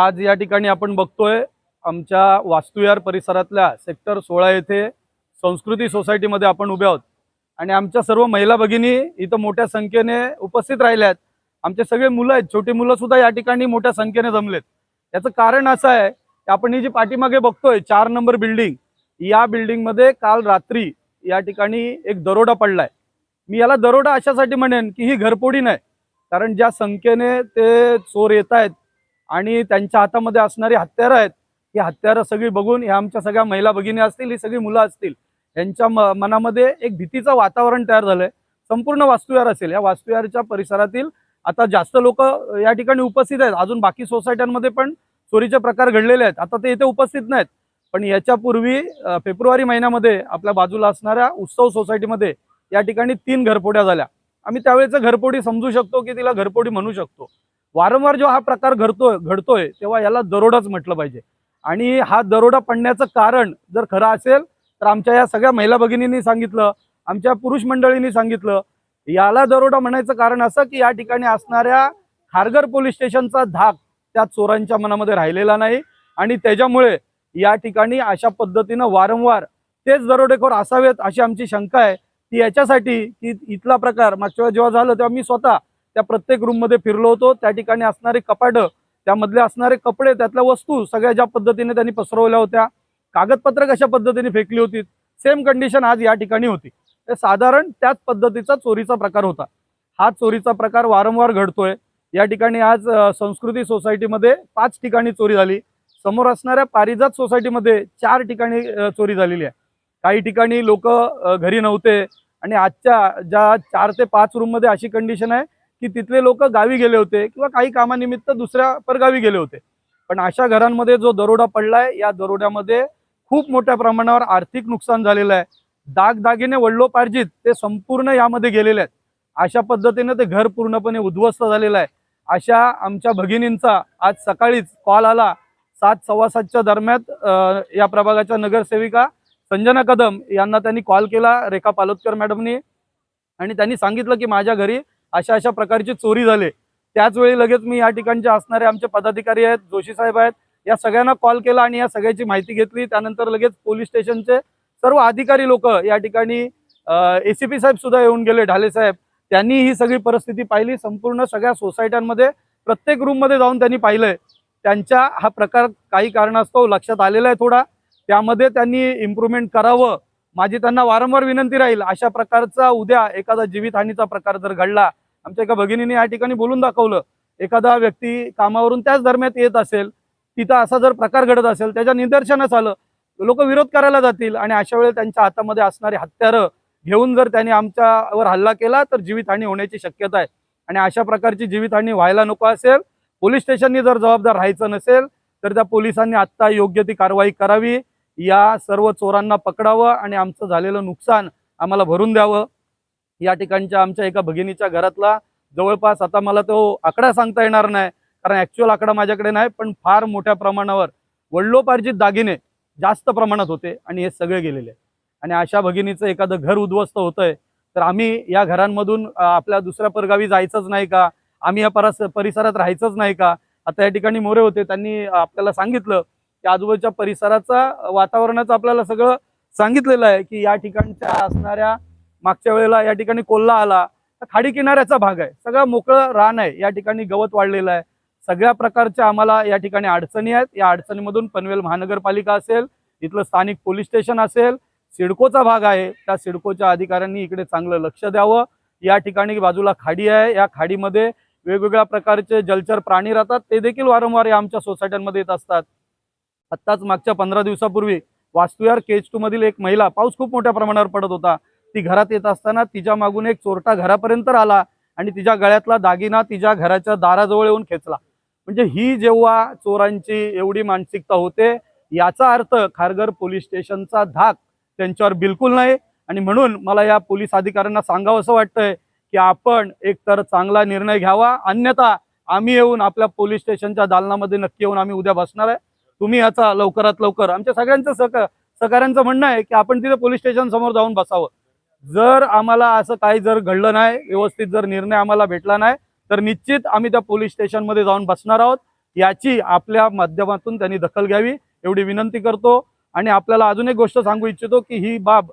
आज या ठिकाणी आपण बघतोय आमच्या वास्तुयार परिसरातल्या सेक्टर सोळा येथे संस्कृती सोसायटीमध्ये आपण उभे आहोत. आणि आमच्या सर्व महिला भगिनी इथं मोठ्या संख्येने उपस्थित राहिल्या आहेत आमचे सगळे मुलं आहेत छोटी मुलं सुद्धा या ठिकाणी मोठ्या संख्येने जमलेत. याचं कारण असं आहे की आपण ही जी पाठीमागे बघतोय चार नंबर बिल्डिंग या बिल्डिंगमध्ये काल रात्री या ठिकाणी एक दरोडा पडलाय. मी याला दरोडा अशासाठी म्हणेन की ही घरपोडी नाही कारण ज्या संख्येने ते चोर येत आहेत आणि त्यांच्या हातामध्ये असणारी हत्यारं आहेत ही हत्यारं सगळी बघून ह्या आमच्या सगळ्या महिला भगिनी असतील ही सगळी मुलं असतील यांच्या म मनामध्ये एक भीतीचं वातावरण तयार झालंय. संपूर्ण वास्तुयार असेल. या वास्तुविहारच्या परिसरातील आता जास्त लोक या ठिकाणी उपस्थित आहेत. अजून बाकी सोसायट्यांमध्ये पण चोरीचे प्रकार घडलेले आहेत. आता ते इथे उपस्थित नाहीत. पण याच्यापूर्वी फेब्रुवारी महिन्यामध्ये आपल्या बाजूला असणाऱ्या उत्सव सोसायटीमध्ये या ठिकाणी तीन घरफोड्या झाल्या. आम्ही त्यावेळेचं घरपोडी समजू शकतो की तिला घरपोडी म्हणू शकतो. वारंवार जेव्हा हा प्रकार घडतोय घडतोय तेव्हा याला दरोडाच म्हटलं पाहिजे. आणि हा दरोडा पडण्याचं कारण जर खरं असेल तर आमच्या या सगळ्या महिला भगिनींनी सांगितलं आमच्या पुरुष मंडळींनी सांगितलं. याला दरोडा म्हणायचं कारण असं की या ठिकाणी असणाऱ्या खारघर पोलीस स्टेशनचा धाक त्या चोरांच्या मनामध्ये राहिलेला नाही. आणि त्याच्यामुळे या ठिकाणी अशा पद्धतीनं वारंवार तेच दरोडेखोर असावेत अशी आमची शंका आहे. ती याच्यासाठी की इथला प्रकार मागच्या जेव्हा झालं तेव्हा मी स्वतः त्या प्रत्येक रूममध्ये फिरलो होतो. त्या ठिकाणी असणारे कपाटं त्यामधले असणारे कपडे त्यातल्या वस्तू सगळ्या ज्या पद्धतीने त्यांनी पसरवल्या होत्या कागदपत्र कशा पद्धतीने फेकली होती सेम कंडिशन आज या ठिकाणी होती. तर साधारण त्याच पद्धतीचा चोरीचा प्रकार होता. हा चोरीचा प्रकार वारंवार घडतोय. या ठिकाणी आज संस्कृती सोसायटीमध्ये पाच ठिकाणी चोरी झाली. समोर असणाऱ्या पारिजात सोसायटीमध्ये चार ठिकाणी चोरी झालेली आहे. काही ठिकाणी लोक घरी नव्हते आणि आजच्या ज्या चार ते पाच रूममध्ये अशी कंडिशन आहे की तिथले लोक गावी गेले होते किंवा काही कामानिमित्त दुसऱ्या परगावी गेले होते. पण अशा घरांमध्ये जो दरोडा पडलाय या दरोड्यामध्ये खूप मोठ्या प्रमाणावर आर्थिक नुकसान झालेलं आहे. दागदागिने वडलोपार्जित ते संपूर्ण यामध्ये गेलेले आहेत. अशा पद्धतीने ते घर पूर्णपणे उद्ध्वस्त झालेलं आहे. अशा आमच्या भगिनींचा आज सकाळीच कॉल आला. सात सव्वा सातच्या दरम्यान या प्रभागाच्या नगरसेविका संजना कदम यांना त्यांनी कॉल केला रेखा पालोदकर मॅडमनी. आणि त्यांनी सांगितलं की माझ्या घरी अशा अशा प्रकारची चोरी झाली. त्याच वेळी लगेच मी या ठिकाणचे असणारे आमचे पदाधिकारी आहेत जोशी साहेब आहेत या सगळ्यांना कॉल केला आणि या सगळ्याची माहिती घेतली. त्यानंतर लगेच पोलीस स्टेशनचे सर्व अधिकारी लोक या ठिकाणी एसीपी साहेब सुद्धा येऊन गेले ढाले साहेब. त्यांनी ही सगळी परिस्थिती पाहिली. संपूर्ण सगळ्या सोसायट्यांमध्ये प्रत्येक रूममध्ये जाऊन त्यांनी पाहिलंय. त्यांच्या हा प्रकार काही कारणास्तव लक्षात आलेला आहे थोडा. त्यामध्ये त्यांनी इम्प्रुव्हमेंट करावं. माझी त्यांना वारंवार विनंती राहील. अशा प्रकारचा उद्या एखादा जीवितहानीचा प्रकार जर घडला आमच्या एका भगिनीने या ठिकाणी बोलून दाखवलं. एखादा व्यक्ती कामावरून त्याच दरम्यान येत असेल तिथं असा जर प्रकार घडत असेल त्याच्या निदर्शनास आलं लोक विरोध करायला जातील आणि अशा वेळेला त्यांच्या हातामध्ये असणारी हत्यारं घेऊन जर त्यांनी आमच्यावर हल्ला केला तर जीवितहानी होण्याची शक्यता आहे. आणि अशा प्रकारची जीवितहानी व्हायला नको असेल पोलीस स्टेशननी जर जबाबदार राहायचं नसेल तर त्या पोलिसांनी आत्ता योग्य ती कारवाई करावी. या सर्व चोरांना पकडावं आणि आमचं झालेलं नुकसान आम्हाला भरून द्यावं. या ठिकाणच्या आमच्या एका भगिनीच्या घरातला जवळपास आता मला तो आकडा सांगता येणार नाही कारण ॲक्च्युअल आकडा माझ्याकडे नाही पण फार मोठ्या प्रमाणावर वडलोपार्जित दागिने जास्त प्रमाणात होते आणि हे सगळे गेलेले. आणि अशा भगिनीचं एखादं घर उद्ध्वस्त होतंय तर आम्ही या घरांमधून आपल्या दुसऱ्या परगावी जायचंच नाही का? आम्ही या परास परिसरात राहायचंच नाही का? आता या ठिकाणी मोरे होते त्यांनी आपल्याला सांगितलं की आजूबाजूच्या परिसराचा वातावरणाचं आपल्याला सगळं सांगितलेलं आहे की या ठिकाणच्या असणाऱ्या मागच्या वेळेला या ठिकाणी कोल्हा आला तर खाडी किनाऱ्याचा भाग आहे. सगळं मोकळं रान आहे. या ठिकाणी गवत वाढलेलं आहे. सगळ्या प्रकारच्या आम्हाला या ठिकाणी अडचणी आहेत. या अडचणीमधून पनवेल महानगरपालिका असेल इथलं स्थानिक पोलीस स्टेशन असेल सिडकोचा भाग आहे. त्या सिडकोच्या अधिकाऱ्यांनी इकडे चांगलं लक्ष द्यावं. या ठिकाणी बाजूला खाडी आहे. या खाडीमध्ये वेगवेगळ्या प्रकारचे जलचर प्राणी राहतात. ते देखील वारंवार या आमच्या सोसायट्यांमध्ये येत असतात. आत्ताच मागच्या पंधरा दिवसापूर्वी वास्तुयार केज टू मधील एक महिला पाऊस खूप मोठ्या प्रमाणावर पडत होता. ती घरात येत असताना तिच्या मागून एक चोरटा घरापर्यंत आला आणि तिच्या गळ्यातला दागिना तिच्या घराच्या दाराजवळ येऊन खेचला. म्हणजे ही जेव्हा चोरांची एवढी मानसिकता होते याचा अर्थ खारघर पोलीस स्टेशनचा धाक त्यांच्यावर बिलकुल नाही. आणि म्हणून मला या पोलीस अधिकाऱ्यांना सांगावं असं वाटतंय की आपण एक तर चांगला निर्णय घ्यावा अन्यथा आम्ही येऊन आपल्या पोलीस स्टेशनच्या दालनामध्ये नक्की येऊन आम्ही उद्या बसणार आहे. तुम्ही याचा लवकरात लवकर आमच्या सगळ्यांचं सक सहकाऱ्यांचं म्हणणं आहे की आपण तिथे पोलीस स्टेशन समोर जाऊन बसावं. जर आम्हाला असं काही जर घडलं नाही व्यवस्थित जर निर्णय आम्हाला भेटला नाही तर निश्चित आम्ही त्या पोलीस स्टेशनमध्ये जाऊन बसणार आहोत. याची आपल्या माध्यमातून त्यांनी दखल घ्यावी एवढी विनंती करतो. आणि आपल्याला अजून एक गोष्ट सांगू इच्छितो की ही बाब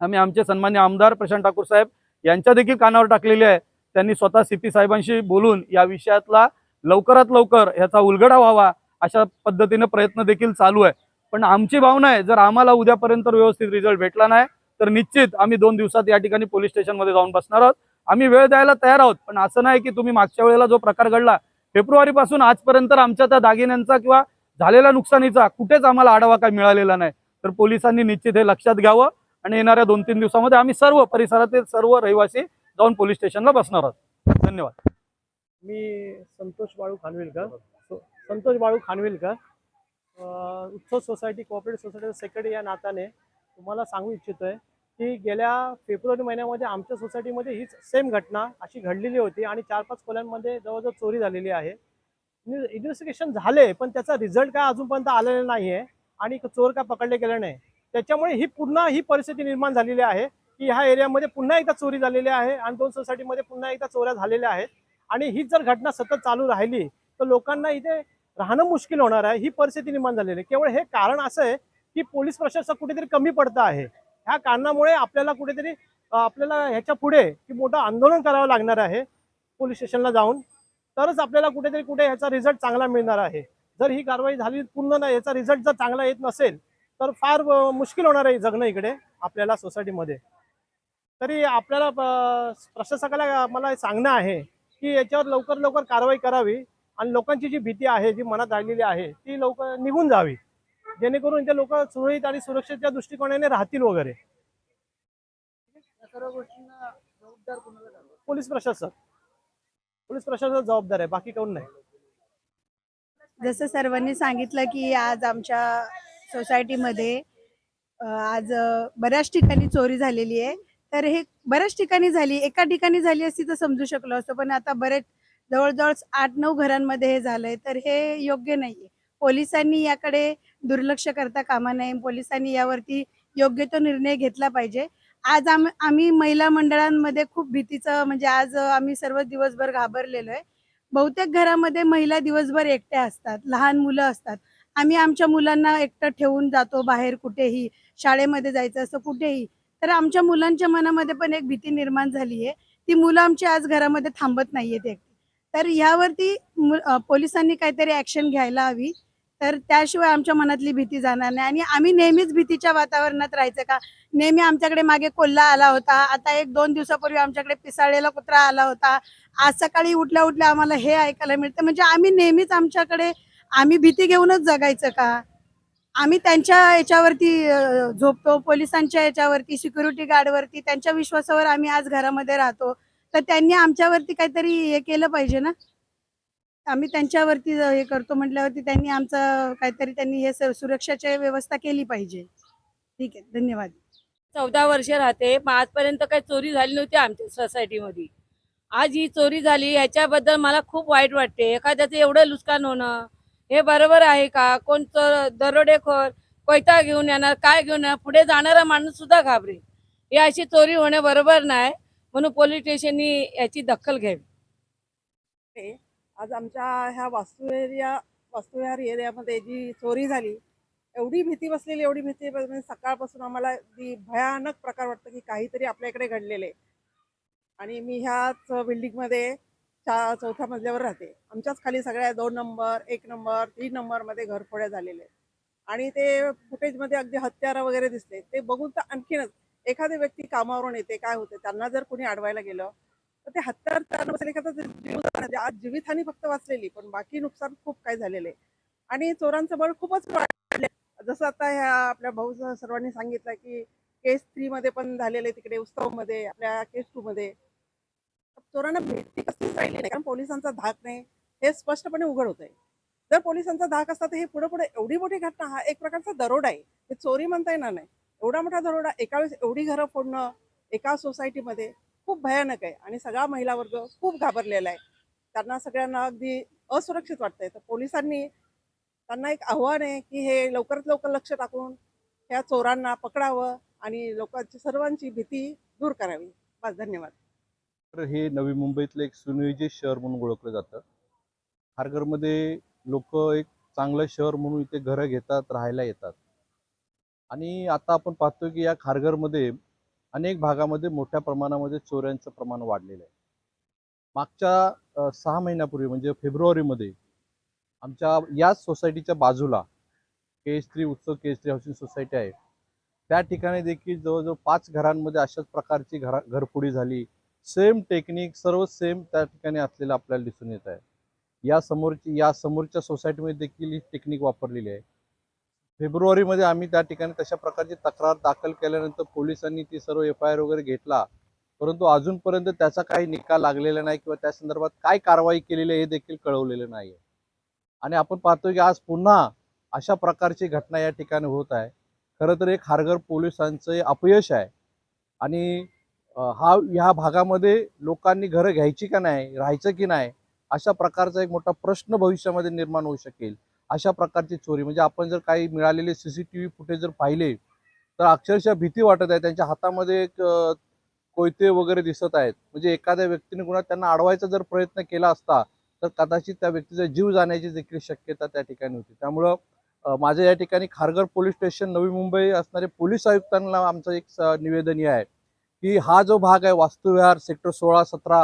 आम्ही आमचे सन्मान्य आमदार प्रशांत ठाकूर साहेब यांच्या देखील कानावर टाकलेली आहे. त्यांनी स्वतः सी साहेबांशी बोलून या विषयातला लवकरात लवकर ह्याचा उलगडा व्हावा अशा पद्धतीने प्रयत्न देखील चालू आहे. पण आमची भावना आहे जर आम्हाला उद्यापर्यंत व्यवस्थित रिझल्ट भेटला नाही तर निश्चित आम्ही दोन दिवसात या ठिकाणी पोलीस स्टेशनमध्ये जाऊन बसणार आहोत. आम्ही वेळ द्यायला तयार आहोत पण असं नाही की तुम्ही मागच्या वेळेला जो प्रकार घडला फेब्रुवारीपासून आजपर्यंत आमच्या त्या दागिन्यांचा किंवा झालेल्या नुकसानीचा कुठेच आम्हाला आढावा काय मिळालेला नाही. तर पोलिसांनी निश्चित हे लक्षात घ्यावं आणि येणाऱ्या दोन तीन दिवसामध्ये आम्ही सर्व परिसरातील सर्व रहिवासी जाऊन पोलीस स्टेशनला बसणार आहोत. धन्यवाद. मी संतोष बाळू खानविलकर. संतोष बाळू खानविलकर. उत्सव सोसायटी कोऑपरेटिव्ह सोसायटी सेक्रेटरी या नात्याने तुम्हाला सांगू इच्छितोय की गेल्या फेब्रुवारी महिन्यामध्ये आमच्या सोसायटीमध्ये हीच सेम घटना अशी घडलेली होती आणि चार पाच खोल्यांमध्ये जवळजवळ चोरी झालेली आहे. म्हणजे इन्व्हेस्टिगेशन झाले पण त्याचा रिझल्ट काय अजूनपर्यंत आलेला नाही आहे आणि चोर काय पकडले गेले नाही. त्याच्यामुळे ही पुन्हा ही परिस्थिती निर्माण झालेली आहे की ह्या एरियामध्ये पुन्हा एकदा चोरी झालेली आहे आणि दोन सोसायटीमध्ये पुन्हा एकदा चोऱ्या झालेल्या आहेत. आणि हीच जर घटना सतत चालू राहिली तर लोकांना इथे राहणं मुश्किल होणार आहे. ही परिस्थिती निर्माण झालेली आहे. केवळ हे कारण असं आहे की पोलीस प्रशासन कुठेतरी कमी पडतं आहे. ह्या कारणामुळे आपल्याला कुठेतरी आपल्याला ह्याच्या पुढे की मोठं आंदोलन करावं लागणार आहे पोलीस स्टेशनला जाऊन. तरच आपल्याला कुठेतरी कुठे ह्याचा रिझल्ट चांगला मिळणार आहे. जर ही कारवाई झाली पूर्ण नाही याचा रिझल्ट जर चांगला येत नसेल तर फार मुश्किल होणार आहे जगणं इकडे आपल्याला सोसायटीमध्ये. तरी आपल्याला प्रशासकाला मला सांगणं आहे की याच्यावर लवकर लवकर कारवाई करावी आणि लोकांची जी भीती आहे जी मनात राहिलेली आहे ती लवकर निघून जावी. जेणेकरून ते लोक सुरळीत आणि सुरक्षेच्या दृष्टिकोनाने राहतील वगैरे. पोलीस प्रशासक पोलीस प्रशासक जबाबदार आहे बाकी कोण नाही. जसं सर्वांनी सांगितलं की आज आमच्या सोसायटीमध्ये आज बऱ्याच ठिकाणी चोरी झालेली आहे. तर हे बऱ्याच ठिकाणी झाली एका ठिकाणी झाली असती तर समजू शकलो असतो पण आता बरेच जवळजवळ आठ नऊ घरांमध्ये हे झालंय तर हे योग्य नाहीये. पोलिसांनी याकडे दुर्लक्ष करता कामा नये. पोलिसांनी यावरती योग्य तो निर्णय घेतला पाहिजे. आज आम आम्ही महिला मंडळांमध्ये खूप भीतीचं म्हणजे आज आम्ही सर्व दिवसभर घाबरलेलो आहे. बहुतेक घरामध्ये महिला दिवसभर एकट्या असतात लहान मुलं असतात. आम्ही आमच्या मुलांना एकटं ठेवून जातो बाहेर कुठेही शाळेमध्ये जायचं असं कुठेही. तर आमच्या मुलांच्या मनामध्ये पण एक भीती निर्माण झाली आहे. ती मुलं आमची आज घरामध्ये थांबत नाहीयेत एकटी. तर ह्यावरती पोलिसांनी काहीतरी ऍक्शन घ्यायला हवी. तर त्याशिवाय आमच्या मनातली भीती जाणार नाही. आणि आम्ही नेहमीच भीतीच्या वातावरणात राहायचं का? नेहमी आमच्याकडे मागे कोल्हा आला होता. आता एक दोन दिवसापूर्वी आमच्याकडे पिसाळलेला कुत्रा आला होता. आज सकाळी उठल्या उठल्या आम्हाला हे ऐकायला मिळतं. म्हणजे आम्ही नेहमीच आमच्याकडे आम्ही भीती घेऊनच जगायचं का? आम्ही त्यांच्या याच्यावरती झोपतो. पोलिसांच्या याच्यावरती सिक्युरिटी गार्डवरती त्यांच्या विश्वासावर आम्ही आज घरामध्ये राहतो. तर त्यांनी आमच्यावरती काहीतरी हे केलं पाहिजे ना? आम्ही त्यांच्यावरती हे करतो म्हटल्यावरती त्यांनी आमचं काहीतरी त्यांनी हे सुरक्षाची व्यवस्था केली पाहिजे. ठीक आहे धन्यवाद. चौदा वर्ष राहते मग आजपर्यंत काही चोरी झाली नव्हती आमच्या सोसायटीमध्ये. आज ही चोरी झाली ह्याच्याबद्दल मला खूप वाईट वाटते. एखाद्याचं एवढं नुकसान होणं हे बरोबर आहे का? कोण चोर दरोडेखोर कोयता घेऊन येणार काय घेऊन येणार? पुढे जाणारा माणूस सुद्धा घाबरे ही अशी चोरी होणे बरोबर नाही म्हणून पोलीस स्टेशननी याची दखल घ्यावी. आज आमच्या ह्या वास्तू एरिया वास्तुविहार एरियामध्ये जी चोरी झाली एवढी भीती बसलेली एवढी भीती म्हणजे सकाळपासून आम्हाला अगदी भयानक प्रकार वाटतं की काहीतरी आपल्या इकडे घडलेले. आणि मी ह्याच बिल्डिंगमध्ये चा चौथ्या मजल्यावर राहते. आमच्याच खाली सगळ्या दोन नंबर एक नंबर तीन नंबरमध्ये घरफोड्या झालेले आणि ते फुटेजमध्ये अगदी हत्यारं वगैरे दिसते ते बघून तर आणखीनच एखादी व्यक्ती कामावरून येते काय होते त्यांना जर कुणी अडवायला गेलं ते हत्यार त्यांना बसेल एखादा जीव आज जीवितहानी फक्त वाचलेली पण बाकी नुकसान खूप काय झालेले आणि चोरांचं बळ खूपच वाढले जसं आता ह्या आपल्या भाऊ सर्वांनी सांगितलं की केस थ्री मध्ये पण झालेले तिकडे उत्सवमध्ये आपल्या केस टू मध्ये. चोरांना भेटती कसलीच राहिली नाही कारण पोलिसांचा धाक नाही हे स्पष्टपणे उघड होत आहे जर पोलिसांचा धाक असता तर हे पुढे पुढे एवढी मोठी घटना हा एक प्रकारचा दरोडा आहे. हे चोरी म्हणता येणार नाही. एवढा मोठा दरोडा एका वेळेस एवढी घरं फोडणं एका सोसायटीमध्ये खूप भयानक आहे आणि सगळा महिला वर्ग खूप घाबरलेला आहे. त्यांना सगळ्यांना अगदी असुरक्षित वाटतंय. तर पोलिसांनी त्यांना एक आव्हान आहे की हे लवकरात लवकर लक्ष टाकून ह्या चोरांना पकडावं आणि लोकांची सर्वांची भीती दूर करावी. बस धन्यवाद. तर हे नवी मुंबईतलं एक सुनियोजित शहर म्हणून ओळखलं जातं. खारघरमध्ये लोक एक चांगलं शहर म्हणून इथे घरं घेतात राहायला येतात. आणि आता आपण पाहतो की या खारघरमध्ये अनेक भागामध्ये मोठ्या प्रमाणामध्ये चोऱ्यांचं प्रमाण वाढलेलं आहे. मागच्या सहा महिन्यापूर्वी म्हणजे फेब्रुवारीमध्ये आमच्या याच सोसायटीच्या बाजूला केसरी उत्सव केसरी हाऊसिंग सोसायटी आहे. त्या ठिकाणी देखील जवळजवळ पाच घरांमध्ये अशाच प्रकारची घरा घरफोडी झाली. सेम टेक्निक सर्व सेम त्या ठिकाणी असलेलं आपल्याला दिसून येत आहे. या समोरची या समोरच्या सोसायटीमध्ये देखील ही टेक्निक वापरलेली आहे. फेब्रुवारीमध्ये आम्ही त्या ठिकाणी तशा प्रकारची तक्रार दाखल केल्यानंतर पोलिसांनी ती सर्व एफ आय आर वगैरे घेतला. परंतु अजूनपर्यंत त्याचा काही निकाल लागलेला नाही किंवा त्या संदर्भात काय कारवाई केलेली आहे हे देखील कळवलेलं नाही आहे. आणि आपण पाहतो की आज पुन्हा अशा प्रकारची घटना या ठिकाणी होत आहे. खरं तर एक खारघर पोलिसांचं अपयश आहे. आणि हा ह्या भागामध्ये लोकांनी घरं घ्यायची का नाही राहायचं की नाही अशा प्रकारचा एक मोठा प्रश्न भविष्यामध्ये निर्माण होऊ शकेल. अशा प्रकारची चोरी. म्हणजे आपण जर काही मिळालेले C C T V footage जर पाहिले तर अक्षरशः भीती वाटत आहे. त्यांच्या हातामध्ये एक कोयते वगैरे दिसत आहेत. म्हणजे एखाद्या व्यक्तीने कुणा त्यांना अडवायचा जर प्रयत्न केला असता तर कदाचित त्या व्यक्तीचा जीव जाण्याची देखील शक्यता त्या ठिकाणी होती. त्यामुळं माझ्या या ठिकाणी खारघर पोलीस स्टेशन नवी मुंबई असणारे पोलीस आयुक्तांना आमचं एक स- निवेदन आहे की हा जो भाग आहे वास्तुविहार सेक्टर सोळा सतरा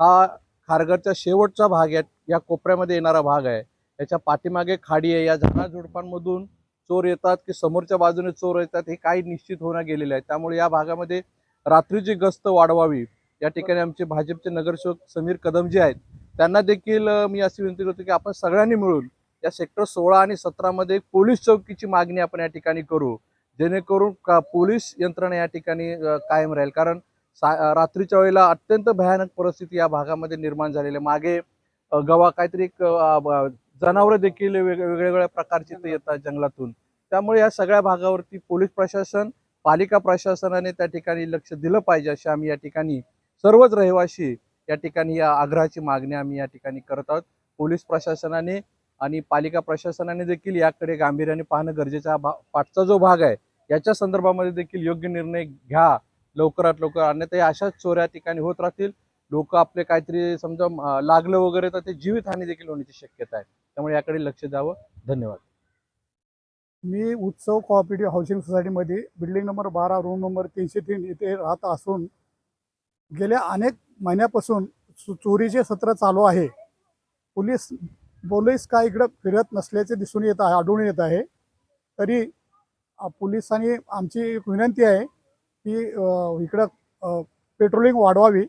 हा खारघरचा शेवटचा भाग आहे या कोपऱ्यामध्ये येणारा भाग आहे. याच्या पाठीमागे खाडी आहे. या झाडाझुडपांमधून चोर येतात की समोरच्या बाजूने चोर येतात हे काही निश्चित होणं गेलेलं आहे त्यामुळे या भागामध्ये रात्रीची गस्त वाढवावी या ठिकाणी आमचे भाजपचे नगरसेवक समीर कदम जे आहेत त्यांना देखील मी अशी विनंती करतो की आपण सगळ्यांनी मिळून या सेक्टर सोळा आणि सतरामध्ये पोलीस चौकीची मागणी आपण या ठिकाणी करू. जेणेकरून का पोलीस यंत्रणा या ठिकाणी कायम राहील. कारण सा रात्रीच्या वेळेला अत्यंत भयानक परिस्थिती या भागामध्ये निर्माण झालेली आहे. मागे गवा काहीतरी एक जनावरं देखील वेग- वेगवेगळ्या प्रकारची इथे येतात जंगलातून. त्यामुळे या सगळ्या भागावरती पोलीस प्रशासन पालिका प्रशासनाने त्या ठिकाणी लक्ष दिलं पाहिजे अशी आम्ही या ठिकाणी सर्वच रहिवासी या ठिकाणी या आग्रहाची मागणी आम्ही या ठिकाणी करत आहोत. पोलीस प्रशासनाने आणि पालिका प्रशासनाने देखील याकडे गांभीर्याने पाहणं गरजेचं. हा भा पाठचा जो भाग आहे याच्या संदर्भामध्ये देखील योग्य निर्णय घ्या. लवकरात लवकर अन्यथा या अशाच चोऱ्या ठिकाणी होत राहतील. लोक आपले काहीतरी समजा लागलं वगैरे तर ते जीवितहानी देखील होण्याची शक्यता आहे. त्यामुळे याकडे लक्ष द्यावं. धन्यवाद. मी उत्सव कोऑपरेटिव्ह हाऊसिंग सोसायटीमध्ये बिल्डिंग नंबर बारा रूम नंबर तीनशे तीन इथे राहत असून गेल्या अनेक महिन्यापासून चो- चोरीचे सत्र चालू आहे. पोलीस पोलीस काय इकडं फिरत नसल्याचे दिसून येत आहे आढळून येत आहे. तरी पोलिसांनी आमची एक विनंती आहे की इकडं पेट्रोलिंग वाढवावी.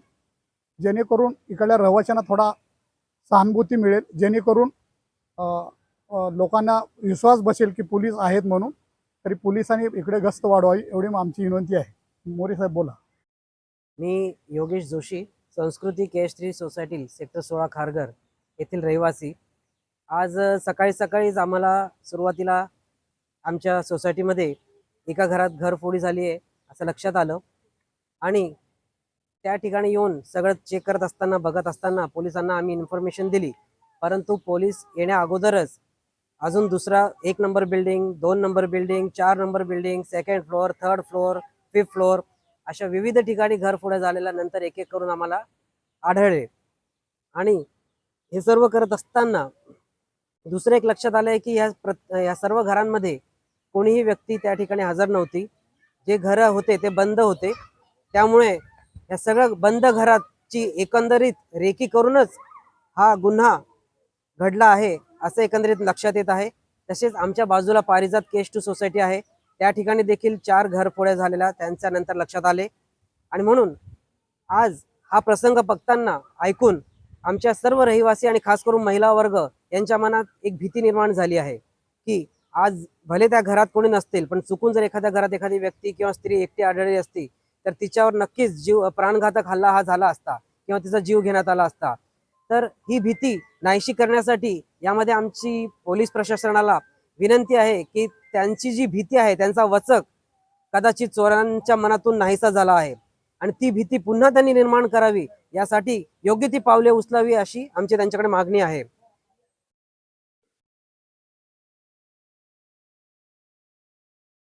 जेणेकरून इकडल्या रहिवाशांना थोडा सहानुभूती मिळेल. जेणेकरून लोकांना विश्वास बसेल की पोलीस आहेत म्हणून तरी पोलिसांनी इकडे गस्त वाढवावी एवढी आमची विनंती आहे. मोरे साहेब बोला. मी योगेश जोशी संस्कृती केशरी सोसायटी सेक्टर सोळा खारघर येथील रहिवासी. आज सकाळी सकाळीच आम्हाला सुरुवातीला आमच्या सोसायटीमध्ये एका घरात घरफोडी झाली आहे असं लक्षात आलं. आणि त्या ठिकाणी येऊन सगळं चेक करत असताना बघत असताना पोलिसांना आम्ही इन्फॉर्मेशन दिली. परंतु पोलीस येण्या अगोदरच अजून दुसरा एक नंबर बिल्डिंग दोन नंबर बिल्डिंग चार number building second floor third floor fifth floor अशा विविध ठिकाणी घरफोड्या झालेल्या नंतर एक एक करून आम्हाला आढळले. आणि हे सर्व करत असताना दुसरं एक लक्षात आलं आहे की ह्या प्र या सर्व घरांमध्ये कोणीही व्यक्ती त्या ठिकाणी हजर नव्हती. जे घरं होते ते बंद होते. त्यामुळे या सगळ्या बंद घराची एकंदरीत रेकी करूनच हा गुन्हा घडला आहे असं एकंदरीत लक्षात येत आहे. तसेच आमच्या बाजूला पारिजात केश टू सोसायटी आहे. त्या ठिकाणी देखील चार घरफोड्या झालेल्या त्यांच्या नंतर लक्षात आले. आणि म्हणून आज हा प्रसंग बघताना ऐकून आमच्या सर्व रहिवासी आणि खास करून महिला वर्ग यांच्या मनात एक भीती निर्माण झाली आहे की आज भले त्या घरात कोणी नसतील पण चुकून जर एखाद्या घरात एखादी व्यक्ती किंवा स्त्री एकटी आढळली असती तर तिच्यावर नक्कीच जीव प्राणघातक हल्ला हा झाला असता किंवा तिचा जीव घेण्यात आला असता. तर ही भीती नाहीशी करण्यासाठी यामध्ये आमची पोलीस प्रशासनाला विनंती आहे की त्यांची जी भीती आहे त्यांचा वचक कदाचित चोरांच्या मनातून नाहीसा झाला आहे. आणि ती भीती पुन्हा त्यांनी निर्माण करावी यासाठी योग्य ती पावले उचलावी अशी आमची त्यांच्याकडे मागणी आहे.